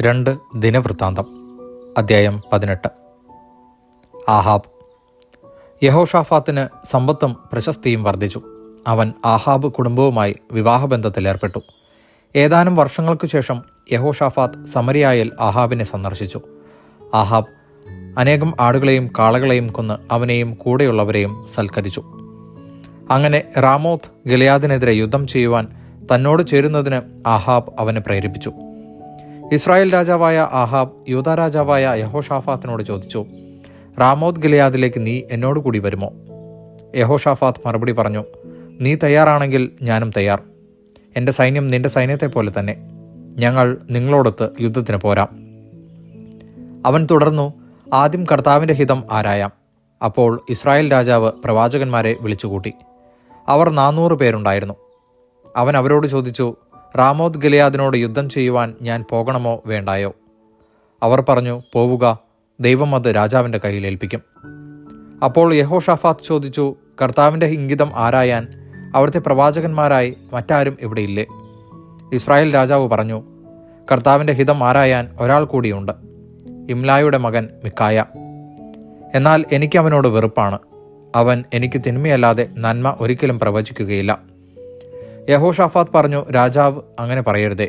രണ്ട് ദിനവൃത്താന്തം അദ്ധ്യായം പതിനെട്ട്. ആഹാബ്. യഹോഷാഫാത്തിന് സമ്പത്തും പ്രശസ്തിയും വർദ്ധിച്ചു. അവൻ ആഹാബ് കുടുംബവുമായി വിവാഹബന്ധത്തിലേർപ്പെട്ടു ഏതാനും വർഷങ്ങൾക്കു ശേഷം യഹോഷാഫാത്ത് സമരിയായിൽ ആഹാബിനെ സന്ദർശിച്ചു. ആഹാബ് അനേകം ആടുകളെയും കാളകളെയും കൊന്ന് അവനെയും കൂടെയുള്ളവരെയും സൽക്കരിച്ചു. അങ്ങനെ റാമോത്ത് ഗലിയാദിനെതിരെ യുദ്ധം ചെയ്യുവാൻ തന്നോട് ചേരുന്നതിന് ആഹാബ് അവനെ പ്രേരിപ്പിച്ചു. ഇസ്രായേൽ രാജാവായ ആഹാബ് യൂത രാജാവായ യഹോഷാഫാത്തിനോട് ചോദിച്ചു റാമോദ് ഗിലയാദിലേക്ക് നീ എന്നോട് കൂടി വരുമോ? യഹോഷാഫാത്ത് മറുപടി പറഞ്ഞു നീ തയ്യാറാണെങ്കിൽ ഞാനും തയ്യാർ. എന്റെ സൈന്യം നിന്റെ സൈന്യത്തെ പോലെ തന്നെ. ഞങ്ങൾ നിങ്ങളോടൊത്ത് യുദ്ധത്തിന് പോരാം. അവൻ തുടർന്നു ആദ്യം കർത്താവിന്റെ ഹിതം ആരായാം? അപ്പോൾ ഇസ്രായേൽ രാജാവ് പ്രവാചകന്മാരെ വിളിച്ചുകൂട്ടി. അവർ നാനൂറ് പേരുണ്ടായിരുന്നു. അവൻ അവരോട് ചോദിച്ചു റാമോദ് ഗലിയാദിനോട് യുദ്ധം ചെയ്യുവാൻ ഞാൻ പോകണമോ വേണ്ടായോ? അവർ പറഞ്ഞു പോവുക. ദൈവം അത് രാജാവിന്റെ കയ്യിൽ ഏൽപ്പിക്കും. അപ്പോൾ യഹോ ഷഫാത്ത് ചോദിച്ചു കർത്താവിന്റെ ഇംഗിതം ആരായാൻ? അവിടുത്തെ പ്രവാചകന്മാരായി മറ്റാരും ഇവിടെയില്ലേ ഇസ്രായേൽ രാജാവ് പറഞ്ഞു കർത്താവിന്റെ ഹിതം ആരായാൻ ഒരാൾ കൂടിയുണ്ട്. ഇംലായുടെ മകൻ മിക്കായ എന്നാൽ എനിക്ക് അവനോട് വെറുപ്പാണ്. അവൻ എനിക്ക് തിന്മയല്ലാതെ നന്മ ഒരിക്കലും പ്രവചിക്കുകയില്ല. യഹോഷാഫാത്ത് പറഞ്ഞു രാജാവ് അങ്ങനെ പറയരുതേ.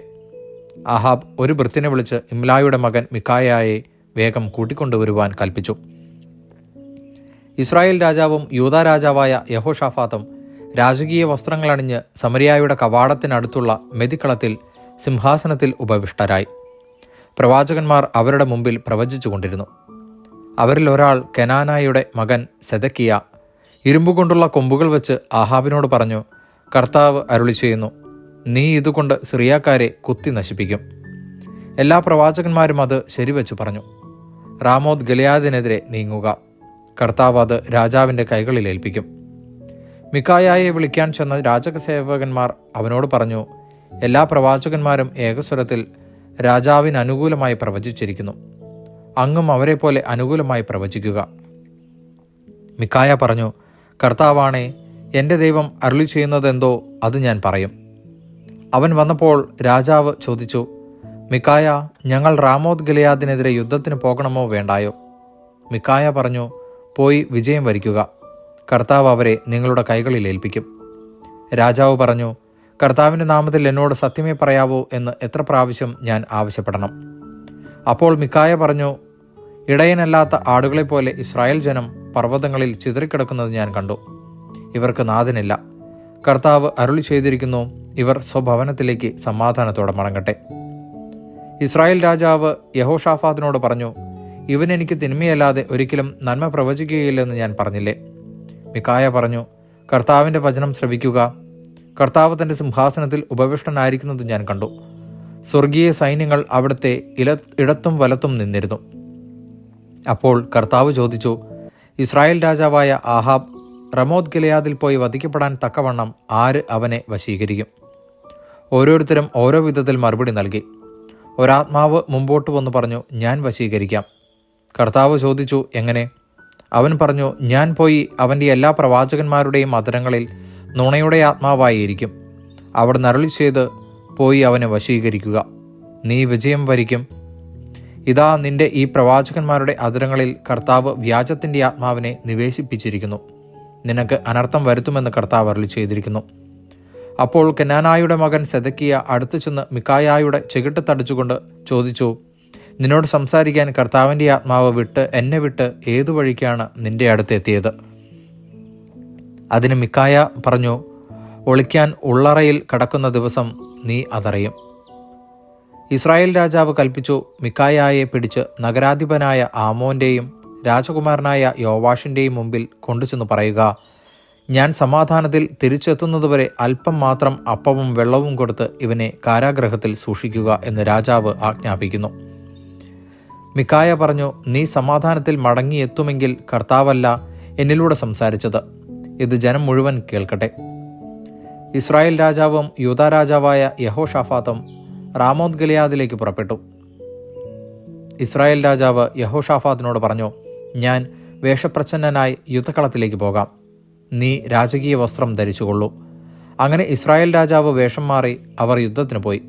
അഹാബ് ഒരു വൃത്തിനെ വിളിച്ച് ഇംലായുടെ മകൻ മിക്കായയെ വേഗം കൂട്ടിക്കൊണ്ടുവരുവാൻ കൽപ്പിച്ചു. ഇസ്രായേൽ രാജാവും യൂത രാജാവായ യഹോഷാഫാത്തും രാജകീയ വസ്ത്രങ്ങളണിഞ്ഞ് സമരിയായുടെ കവാടത്തിനടുത്തുള്ള മെതിക്കളത്തിൽ സിംഹാസനത്തിൽ ഉപവിഷ്ടരായി. പ്രവാചകന്മാർ അവരുടെ മുമ്പിൽ പ്രവചിച്ചുകൊണ്ടിരുന്നു. അവരിൽ ഒരാൾ കെനാനായുടെ മകൻ സെതക്കിയ ഇരുമ്പുകൊണ്ടുള്ള കൊമ്പുകൾ വെച്ച് ആഹാബിനോട് പറഞ്ഞു കർത്താവ് അരുളി ചെയ്യുന്നു നീ ഇതുകൊണ്ട് സിറിയാക്കാരെ കുത്തി നശിപ്പിക്കും. എല്ലാ പ്രവാചകന്മാരും അത് ശരിവെച്ച് പറഞ്ഞു. റാമോദ് ഗലിയാദിനെതിരെ നീങ്ങുക. കർത്താവ് അത് രാജാവിന്റെ കൈകളിൽ ഏൽപ്പിക്കും. മിക്കായായെ വിളിക്കാൻ ചെന്ന രാജസേവകന്മാർ അവനോട് പറഞ്ഞു എല്ലാ പ്രവാചകന്മാരും ഏകസ്വരത്തിൽ രാജാവിന് അനുകൂലമായി പ്രവചിച്ചിരിക്കുന്നു. അങ്ങും അവരെ പോലെ അനുകൂലമായി പ്രവചിക്കുക. മിക്കായ പറഞ്ഞു കർത്താവാണേ എന്റെ ദൈവം അരുളി ചെയ്യുന്നതെന്തോ അത് ഞാൻ പറയും. അവൻ വന്നപ്പോൾ രാജാവ് ചോദിച്ചു മിക്കായ ഞങ്ങൾ റാമോദ് ഗിലയാദിനെതിരെ യുദ്ധത്തിന് പോകണമോ വേണ്ടായോ? മിക്കായ പറഞ്ഞു പോയി വിജയം വരിക്കുക. കർത്താവ് അവരെ നിങ്ങളുടെ കൈകളിൽ ഏൽപ്പിക്കും. രാജാവ് പറഞ്ഞു കർത്താവിന്റെ നാമത്തിൽ എന്നോട് സത്യമേ പറയാവൂ എന്ന് എത്ര പ്രാവശ്യം ഞാൻ ആവശ്യപ്പെടണം. അപ്പോൾ മിക്കായ പറഞ്ഞു ഇടയനല്ലാത്ത ആടുകളെപ്പോലെ ഇസ്രായേൽ ജനം പർവതങ്ങളിൽ ചിതറിക്കിടക്കുന്നത് ഞാൻ കണ്ടു. ഇവർക്ക് നാഥനില്ല. കർത്താവ് അരുളി ചെയ്തിരിക്കുന്നു ഇവർ സ്വഭവനത്തിലേക്ക് സമാധാനത്തോടെ മടങ്ങട്ടെ. ഇസ്രായേൽ രാജാവ് യഹോഷാഫാദിനോട് പറഞ്ഞു ഇവൻ എനിക്ക് തിന്മയല്ലാതെ ഒരിക്കലും നന്മ പ്രവചിക്കുകയില്ലെന്ന് ഞാൻ പറഞ്ഞില്ലേ? മിക്കായ പറഞ്ഞു കർത്താവിന്റെ വചനം ശ്രവിക്കുക. കർത്താവ് തന്റെ സിംഹാസനത്തിൽ ഉപവിഷ്ടനായിരിക്കുന്നത് ഞാൻ കണ്ടു. സ്വർഗീയ സൈന്യങ്ങൾ അവിടുത്തെ ഇല ഇടത്തും വലത്തും നിന്നിരുന്നു. അപ്പോൾ കർത്താവ് ചോദിച്ചു ഇസ്രായേൽ രാജാവായ ആഹാബ് റമോദ് ഗിലയാദിൽ പോയി വധിക്കപ്പെടാൻ തക്കവണ്ണം ആര് അവനെ വശീകരിക്കും? ഓരോരുത്തരും ഓരോ വിധത്തിൽ മറുപടി നൽകി. ഒരാത്മാവ് മുമ്പോട്ട് വന്ന് പറഞ്ഞു ഞാൻ വശീകരിക്കാം. കർത്താവ് ചോദിച്ചു എങ്ങനെ? അവൻ പറഞ്ഞു ഞാൻ പോയി അവന്റെ എല്ലാ പ്രവാചകന്മാരുടെയും മധുരങ്ങളിൽ നുണയുടെ ആത്മാവായിരിക്കും. അവിടെ നരളി ചെയ്ത് പോയി അവനെ വശീകരിക്കുക. നീ വിജയം വരിക്കും. ഇതാ നിന്റെ ഈ പ്രവാചകന്മാരുടെ അതിരങ്ങളിൽ കർത്താവ് വ്യാജത്തിന്റെ ആത്മാവിനെ നിവേശിപ്പിച്ചിരിക്കുന്നു. നിനക്ക് അനർത്ഥം വരുത്തുമെന്ന് കർത്താവ് അരളി ചെയ്തിരിക്കുന്നു. അപ്പോൾ കെനാനായുടെ മകൻ സെതക്കിയ അടുത്തു ചെന്ന് മിക്കായായുടെ ചെകിട്ട് തടിച്ചുകൊണ്ട് ചോദിച്ചു നിന്നോട് സംസാരിക്കാൻ കർത്താവിന്റെ ആത്മാവ് വിട്ട് എന്നെ വിട്ട് ഏതു വഴിക്കാണ് നിന്റെ അടുത്ത് എത്തിയത്? അതിന് മിക്കായ പറഞ്ഞു ഒളിക്കാൻ ഉള്ളറയിൽ കടക്കുന്ന ദിവസം നീ അതറിയും. ഇസ്രായേൽ രാജാവ് കൽപ്പിച്ചു മിക്കായയെ പിടിച്ച് നഗരാധിപനായ ആമോന്റെയും രാജകുമാരനായ യോവാഷിന്റെയും മുമ്പിൽ കൊണ്ടുചെന്ന് പറയുക ഞാൻ സമാധാനത്തിൽ തിരിച്ചെത്തുന്നതുവരെ അല്പം മാത്രം അപ്പവും വെള്ളവും കൊടുത്ത് ഇവനെ കാരാഗ്രഹത്തിൽ സൂക്ഷിക്കുക എന്ന് രാജാവ് ആജ്ഞാപിക്കുന്നു. മിക്കായ പറഞ്ഞു നീ സമാധാനത്തിൽ മടങ്ങിയെത്തുമെങ്കിൽ കർത്താവല്ല എന്നിലൂടെ സംസാരിച്ചത്. ഇത് ജനം മുഴുവൻ കേൾക്കട്ടെ ഇസ്രായേൽ രാജാവും യൂത രാജാവായ യഹോഷാഫാത്തും റാമോദ് ഗലിയാദിലേക്ക് പുറപ്പെട്ടു. ഇസ്രായേൽ രാജാവ് യഹോഷാഫാത്തിനോട് പറഞ്ഞു ഞാൻ വേഷപ്രച്ഛന്നനായി യുദ്ധക്കളത്തിലേക്ക് പോകാം. നീ രാജകീയ വസ്ത്രം ധരിച്ചുകൊള്ളൂ. അങ്ങനെ ഇസ്രായേൽ രാജാവ് വേഷം മാറി അവർ യുദ്ധത്തിന് പോയി.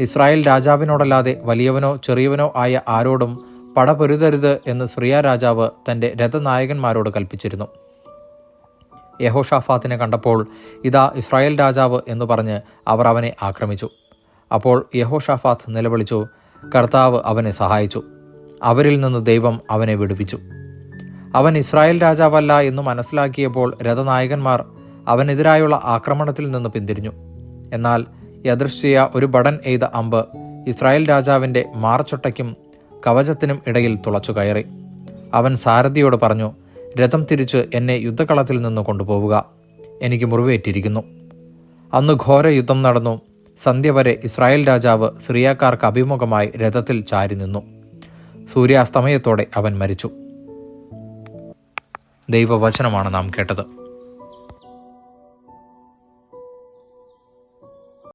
ഇസ്രായേൽ രാജാവിനോടല്ലാതെ വലിയവനോ ചെറിയവനോ ആയ ആരോടും പട പൊരുതരുത് എന്ന് സിറിയ രാജാവ് തന്റെ രഥനായകന്മാരോട് കൽപ്പിച്ചിരുന്നു. യഹോഷാഫാത്തിനെ കണ്ടപ്പോൾ ഇതാ ഇസ്രായേൽ രാജാവ് എന്ന് പറഞ്ഞ് അവർ അവനെ ആക്രമിച്ചു. അപ്പോൾ യഹോഷാഫാത്ത് നിലവിളിച്ചു കർത്താവ് അവനെ സഹായിച്ചു. അവരിൽ നിന്ന് ദൈവം അവനെ വിടുവിച്ചു. അവൻ ഇസ്രായേൽ രാജാവല്ല എന്ന് മനസ്സിലാക്കിയപ്പോൾ രഥനായകന്മാർ അവനെതിരായുള്ള ആക്രമണത്തിൽ നിന്ന് പിന്തിരിഞ്ഞു. എന്നാൽ യദൃശ്യ ഒരു ബടൻ എയ്ത അമ്പ് ഇസ്രായേൽ രാജാവിന്റെ മാർച്ചൊട്ടയ്ക്കും കവചത്തിനും ഇടയിൽ തുളച്ചു കയറി. അവൻ സാരഥിയോട് പറഞ്ഞു രഥം തിരിച്ച് എന്നെ യുദ്ധക്കളത്തിൽ നിന്ന് കൊണ്ടുപോവുക. എനിക്ക് മുറിവേറ്റിരിക്കുന്നു. അന്ന് ഘോര യുദ്ധം നടന്നു. സന്ധ്യ വരെ ഇസ്രായേൽ രാജാവ് സിറിയാക്കാർക്ക് അഭിമുഖമായി രഥത്തിൽ ചാരി നിന്നു. സൂര്യാസ്തമയത്തോടെ അവൻ മരിച്ചു. ദൈവവചനമാണ് നാം കേട്ടത്.